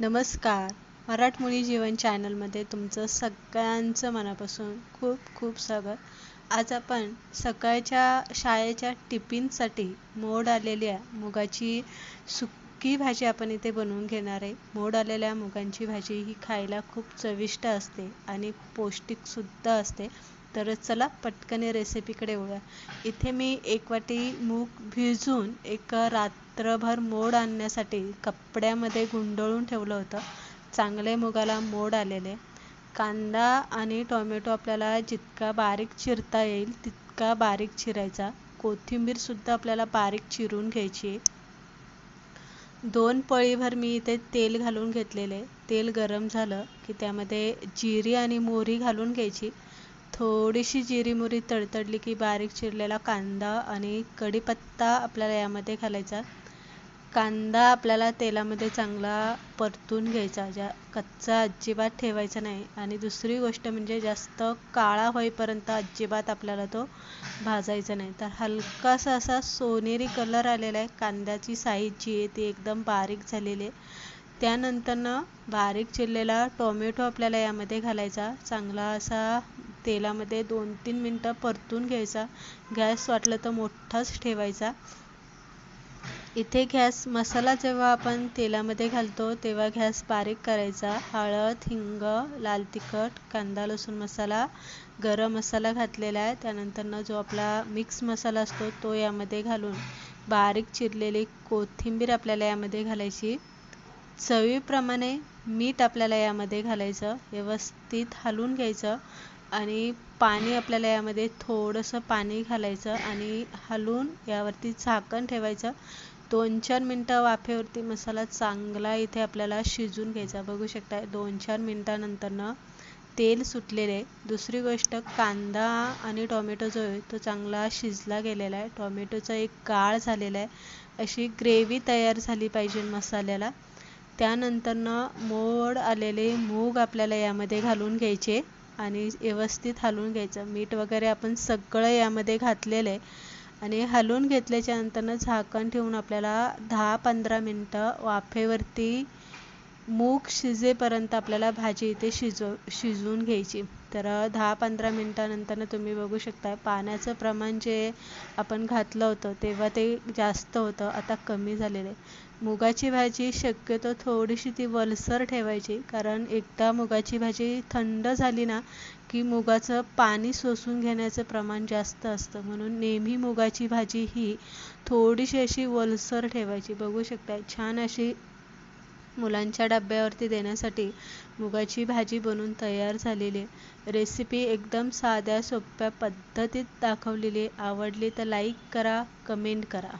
नमस्कार. मराठमोळी जीवन चॅनलमध्ये तुमचं सगळ्यांचं मनापासून खूप खूप स्वागत. आज आपण सकाळच्या शाळेच्या टिफिनसाठी मोड आलेल्या मुगाची सुक्की भाजी आपण इथे बनवून घेणार आहे. मोड आलेल्या मुगांची भाजी ही खायला खूप चविष्ट असते आणि पौष्टिकसुद्धा असते. तर चला पटकन रेसिपीकडे वळूया. इथे मी एक वाटी मूग भिजून एक रात्रभर मोड आणण्यासाठी कपड्यामध्ये गुंडळून ठेवलं होतं. चांगले मुगाला मोड आलेले. कांदा आणि टोमॅटो आपल्याला जितका बारीक चिरता येईल तितका बारीक चिरायचा. कोथिंबीरसुद्धा आपल्याला बारीक चिरून घ्यायची. दोन पळीभर मी इथे तेल घालून घेतलेले. तेल गरम झालं की त्यामध्ये जिरी आणि मोहरी घालून घ्यायची. थोडीशी जिरीमुरी तडतडली की बारीक चिरलेला कांदा आणि कढीपत्ता आपल्याला यामध्ये घालायचा. कांदा आपल्याला तेलामध्ये चांगला परतून घ्यायचा ज्या कच्चा अजिबात ठेवायचा नाही. आणि दुसरी गोष्ट म्हणजे जास्त काळा होईपर्यंत अजिबात आपल्याला तो भाजायचा नाही. तर हलकासा असा सोनेरी कलर आलेला आहे. कांद्याची साईज जी आहे ती एकदम बारीक झालेली आहे. त्यानंतरनं बारीक चिरलेला टोमॅटो आपल्याला यामध्ये घालायचा. चांगला असा तेलामध्ये दोन तीन मिनटं परतून घ्यायचा. गॅस वाटलं तर मोठाच ठेवायचा. इथे गॅस मसाला जेव्हा आपण तेलामध्ये घालतो तेव्हा गॅस बारीक करायचा. हळद हिंग लाल तिखट कांदा लसूण मसाला गरम मसाला घातलेला आहे. त्यानंतरनं जो आपला मिक्स मसाला असतो तो यामध्ये घालून बारीक चिरलेली कोथिंबीर आपल्याला यामध्ये घालायची. चवीप्रमाणे मीठ आपल्याला यामध्ये घालायचं. व्यवस्थित हलवून घ्यायचं. आणि पाणी आपल्याला यामध्ये थोडंसं पाणी घालायचं आणि हलवून यावरती झाकण ठेवायचं. दोन चार मिनटं वाफेवरती मसाला चांगला इथे आपल्याला शिजून घ्यायचा. बघू शकता दोन चार मिनटानंतरनं तेल सुटलेले. आहे दुसरी गोष्ट कांदा आणि टोमॅटो जो आहे तो चांगला शिजला गेलेला आहे. टोमॅटोचा एक गाळ झालेला आहे. अशी ग्रेव्ही तयार झाली पाहिजे मसाल्याला. त्यानंतरनं मोड आलेले मूग आपल्याला यामध्ये घालून घ्यायचे. आणि व्यवस्थित हलवून घ्यायचं. मीठ वगैरे आपण सगळं यामध्ये घातलेलं आहे. आणि हलवून घेतल्याच्या नंतरनं झाकण ठेवून आपल्याला दहा पंधरा मिनटं वाफेवरती मूग शिजेपर्यंत आपल्याला भाजी इथे शिजव शिजवून घ्यायची. तर दहा पंधरा मिनटानंतर तुम्ही बघू शकता पाण्याचं प्रमाण जे आपण घातलं होतं तेव्हा ते जास्त होतं आता कमी झालेलं आहे. मुगाची भाजी शक्यतो थोडीशी ती वलसर ठेवायची कारण एकदा मुगाची भाजी थंड झाली ना की मुगाचं पाणी सोसून घेण्याचं प्रमाण जास्त असतं. म्हणून नेहमी मुगाची भाजी ही थोडीशी अशी वलसर ठेवायची. बघू शकता छान अशी मुलांच्या डब्यावरती देण्यासाठी मुगाची भाजी बनवून तयार झालेली. रेसिपी एकदम साध्या सोप्या पद्धतीत दाखवलेली. आवडली तर लाईक करा कमेंट करा.